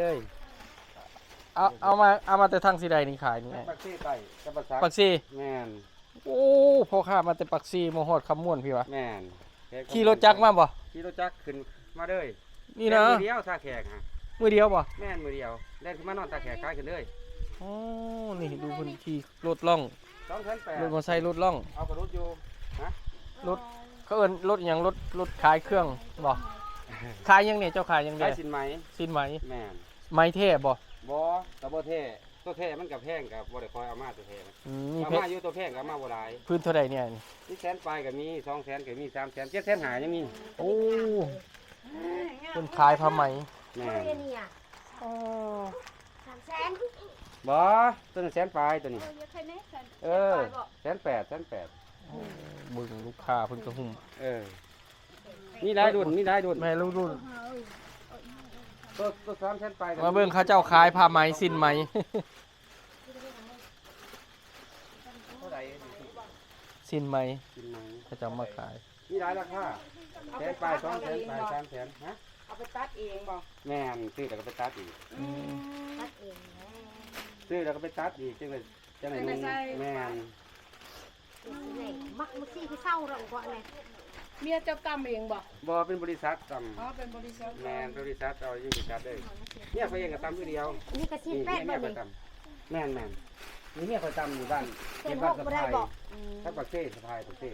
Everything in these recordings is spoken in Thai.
เลย เอาเอามาเอามาแต่ทางสีใดนี่ขายนี่ไงปักซี่ไปกับปักซักปักซีแม่นโอ้พ่อค้ามาแต่ปักซีมาฮอดคำม่วนพี่วะแม่นขี่รถจักรมาบ่ขี่รถจักรขึ้นมาเลยนี่นะแล่มือเดียวท่าแขกฮะมือเดียวบ่แม่นมือเดียวเล่นขึ้นมานอนท่าแขกคล้ายกันเลยอ๋อนี่ดูเพิ่นขี่รถล่องสองพันแปดรถมอเตอร์ไซค์รถล่องเอากระรุดอยู่รถเขาเอิ้นรถหยังรถรถขายเครื่องบ่ขายยังเนี่ยเจ้าขายยังใช้เด้สินไหมสินไหมแม่น ไม้เท่บ่บอตัวบ่เท่ตัวเท่มันกับแพงกับบ่ได้คอยเอามาตัวเท่มันอืมมีเอาเพชมารอยู่ตัวแพงกับเอามาบ่หลายพื้นเท่าใดเนี่ยนี่นี่แสนปลายก็มีสองแสนก็มีสามแสนเจ็ดแสนหายังมีโอ้เพิ่นขายผ้าไหมแม่นเนี่ยสามแสนบอตัวนึงแสนปลายตัวนี้เยอะแค่นี้แสนเออแสนแปดแสนแปดเบิ่งลูกค้าเพิ่นก็หุ่มเออมีหลายดุนมีหลายดุนแม่รุ่นรุ่น ตัวตัวสามแสนปลายก็มาเบิ่งเขาเจ้าขายผ้าไหมสินไหม เท่าไหร่สินไหมกินไหมเขาเจ้ามาขาย มีหลายราคาแสนปลายสองแสนปลายสามแสนฮะเอาไปตัดเองบ่แม่นซื้อแล้วก็ไปตัดอีกตัดเองซื้อแล้วก็ไปตัดอีกจังเลยจังเลยนุ่งแม่นนี่มักมุซี่ที่เศร้าเราก่อนเลย เมียเจ้ากรรมเองบ่บอเป็นบริษัทตอ๋อเป็นบริษัทำแม่นบริษัทเอาอยู่บริษัทเลยเนี่ยเขาเองก็ตำคือเดียวนี่กระชินี่บแป้งเนี่บ่ยนี่เขาตำแม่นแม่นนี่เนี่ยเขาตำอยู่บ้านเส้เก็นบหบ้านกสะบ่ได้พายบ่ถ้าปักเซ่สะพายปักเซ่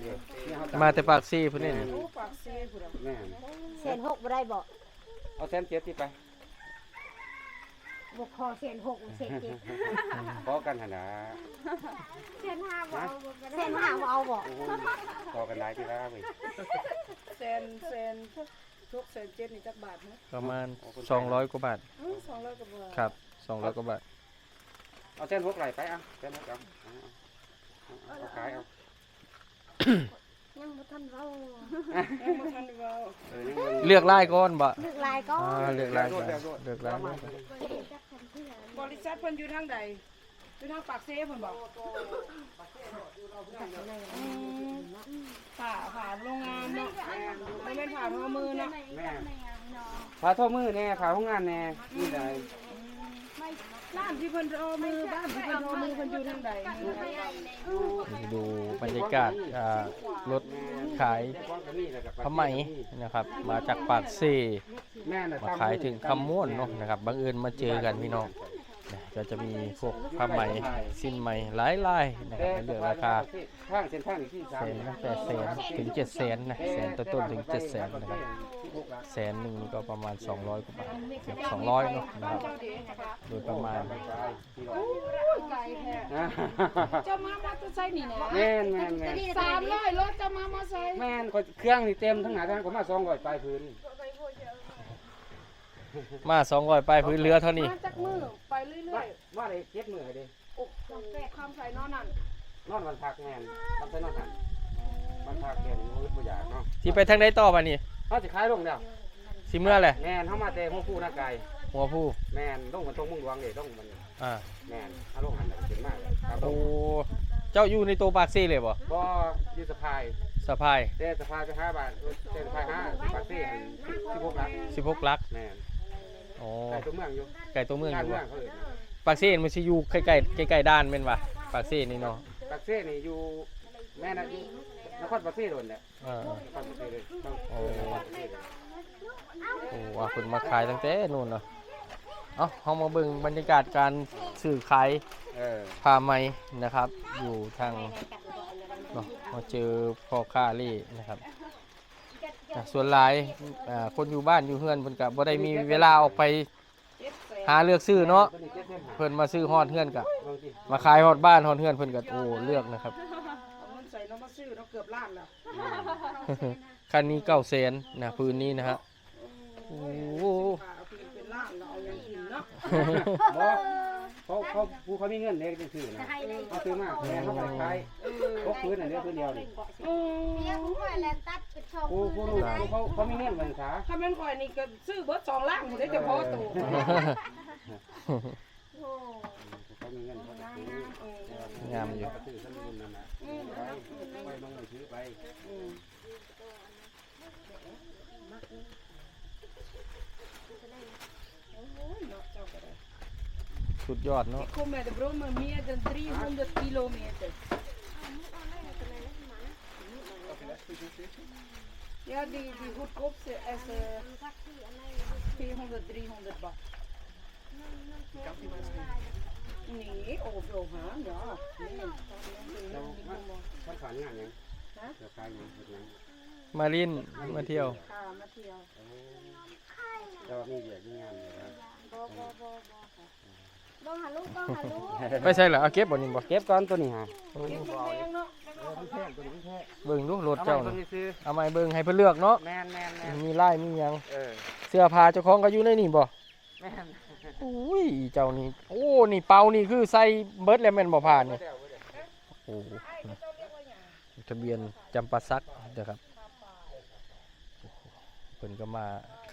เนี่ยเนี่ยเขาตำมาแต่ปากซี่พุ่นนี่แม่นี่รู้ปากเซ่พุ่นน่ะแม่นเส้นหกบ่ได้บ่เอาแสนเจ็ดที่ไป บ่คอเส้นหกเส้นเจ็ดพอกันหนนะเส้นห้าบ่เอาเส้นห้าบ่เอาบ่โอ้โหพอกันหลายที่แล้วเว้ยแสนแสนทุกแสนเจ็ดนี่จักบาทนะประมาณ200กว่าบาทอื้อ200กว่าบาทครับ200กว่าบาทเอาแสนหกไหลไปเอะแสนหกเอาเอาเอาเอาขายเอา ยังบ่ทันเว้ายังบ่ทันได้เว้าเออยังเลือกลายก่อนบ่เลือกลายก็อ่าเลือกลายก่อนเลือกลายก่อนบริษัทเพิ่นอยู่ทางใดอยู่ทางปากเซ่เพิ่นบ่อืมผ่าผ่าโรงงานเนาะไม่แม่นผ่าทอมือเนาะแม่พาโทษมือแน่พาห้องงานแน่นี่ได้ ร้านที่เพิ่นทอมือบ้านที่เพิ่นทอมือเพิ่นอยู่ทางใดดูบรรยากาศอ่ารถขายผ้าไหมนะครับ มาจากปากซี่มาขายถึงคำม่วนเนาะนะครับบังเอิญมาเจอกันพี่น้องก็จะมีพวกผ้าไหมสิ้นไหมหลายลายนะครับในเรื่องราคาทางเส้นทางสี่แสนตั้งแต่แสนถึงเจ็ดแสนนะแสนต้นๆถึงเจ็ดแสนนะครับ แสนหนึ่งนี่ก็ประมาณ 200กว่าบาทเกือบ200เนาะนะครับโดยประมาณไกลแท้เจ้ามามาตัวไซค์นี่นะแม่นแม่นแม่นสามร้อยรถจะมามาใส่แม่นคนเครื่องนี่เต็มทั้งหนาทั้งก็มาสองร้อยปลายพื้นมา200ไปพื้นเรือเท่านี้ มาจากมือไปเรื่ว่าอยว่าได้เจ็ดมือเด้ๆอกแปะความใส่นอนนั่นนอนวันพักแม่นทำไปนอนหันวันพักแก่นี่มันบ่อยากเนาะที่ไปทางใดต่อมานี่ เฮาสิขายลงแล้วสิเมื่อแหละแม่นเฮามาแต่หัวผู้หน้าไก่หัวผู้แม่นลงมันตรงมุ่งหลวงเด้ลงมันอ่าแม่นเฮาลงหันแล้วเป็นมากครับโอ้เจ้าอยู่ในตัวปากซี่เลยบ่บ่อยู่สะพายสะพายแต่สะพายจะ5บาทแต่สะพาย5ปากเซ่ให้16ลัก16ลักแม่นโอ้ไก่ตัวเมืองอยู่ไก่ตัวเมืองอการยู่เมืบ่องเขาเอิ้นนะปากซี่มันสิอยู่ใกล้ๆใกล้ๆด้านแม่นบ่ปากซี่นี่เนาะ ปากเซ่นี่อยู่แม่น่ะอยู่ นครปากเซ่โดนแหละอ่านครปากเซ่เลยต้องโอ้โอ้ว่าเพิ่นมาขายตั้งแต่นู่นเนาะเอ้าเฮามาเบิ่งบรรยากาศการซื้อขายเออผ้าไหมนะครับ อยู่ทางเนาะมาเจอพ่อค้าเล่นะครับอะส่วนหลายอ่าคนอยู่บ้านอยู่เฮือนเพิ่นก็บ่ได้มีเวลาออกไปเจ็ดแสนหาเลือกซื้อเนาะ ตัวนี้เจ็ดเส้นหาเพิ่นมาซื้อฮอดเฮือนกะบางทีมาขายฮอดบ้านฮอดเฮือนเพิ่นก็โอ้เลือกนะครับ กือบล้านแล้วคันนี้เก้าแสนนะพื้นนี้นะฮะโอ้โหป่าเอาเป็นเป็นล้านเราเอาเงินกินเนาะบ่เขาเขาผู้เขามีเงินเล็กจังซื้อนะเขาซื้อมากแม่เขาไปขายพกพื้นอันเดียวพื้นเดียวนี่อืมเลี้ยงไว้แล้วตัดเป็นช่องผู้ผู้ลูกเขาเขามีเงินกันขาถ้าเป็นข่อยนี่ก็ซื้อเบิดสองล้านผมได้จะพอตัวโอ้เขามีเงินเขาก็ซื้องามอยู่ เขาก็ซื้อสมุนนั่นน่ะไปไปลงไปซื้อไปเสุดยอดเนาะ Ik kom met de brommer meer dan 300 kilometer. Ja, die, die goedkoopste is eh 200, 300 baht. Nee, overal gaan, ja. Nee, เรา dat is มา niet มาขายงานหยังฮะเดี๋ยวขายหยังเฮ็ดหยังมาลินมาเที่ยว Ah, Matthias. แต่ว่ามีเวียกมีงานอยู่นะบ่บ่บ่บ่ค่ะบ่หาลูกบ่หาลูกไปใช่เหรอเอาเก็บบ่นี่บ่เก็บก่อนตัวนี้ฮะโอ้ Kijk maar weer nog. เออมันแพงตัวนี้มันแพงเบิ่งดูรถเอาเจ้าไว้ตัวนี่นี้ซื้อเอามาให้เบิ่งให้เพิ่นเลือกเนาะแม่นแม่นแม่นมีลายมีหยังเออเสื้อผ้าเจ้าของก็อยู่ในนี่บ่แม่น อุ้ยเจ้านี่โอ้ นี่เป่านี่คือใส่เบิดแล้วแม่นบ่ผ่านนี่โอ้ทะเบียนจำปาสักนะครับเพิ่นก็มา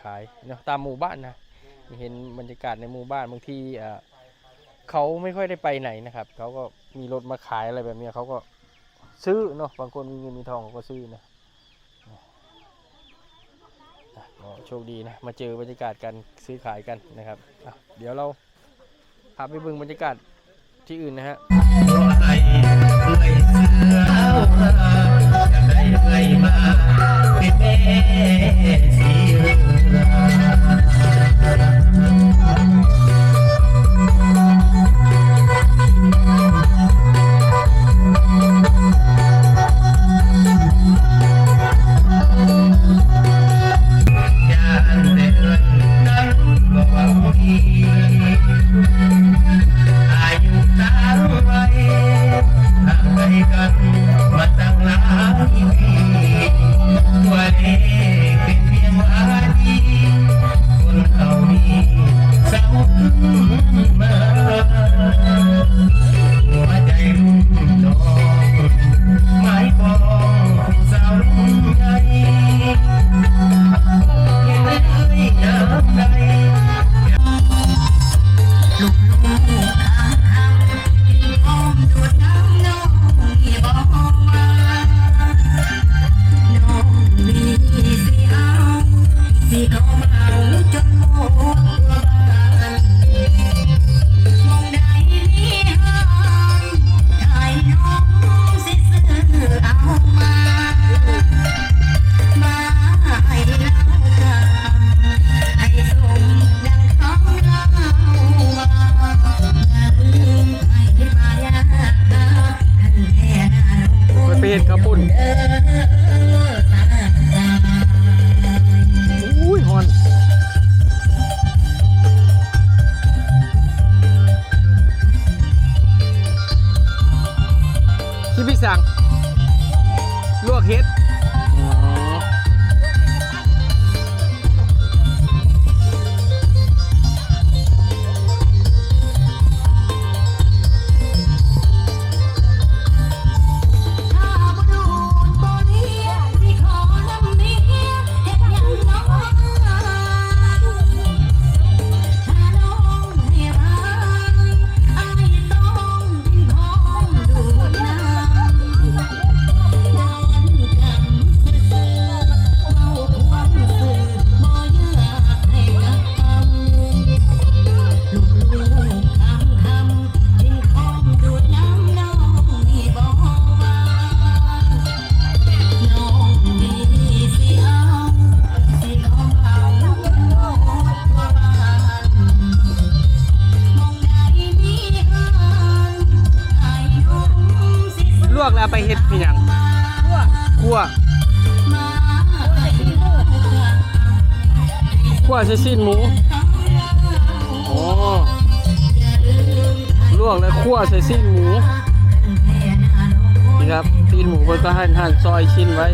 ขายเนาะตามหมู่บ้านนะเห็นบรรยากาศในหมู่บ้านบางที่เขาไม่ค่อยได้ไปไหนนะครับเขาก็มีรถมาขายอะไรแบบนี้เขาก็ซื้อเนาะบางคนมีเงินมีทองเขาก็ซื้อนะก็ โชคดีนะมาเจอบรรยากาศการซื้อขายกันนะครับเดี๋ยวเราพาไปบึงบรรยากาศที่อื่นนะฮะ ข้าวปุ้น ลวกแล้วไปเฮ็ดพี่หยังคั่วคั่วใส่ซีนหมูโอ้ลวกแล้วคั่วใส่ซีนหมูนี่ครับซีนหมูเพิ่นก็หั่นหั่นซอยชิ้นไว้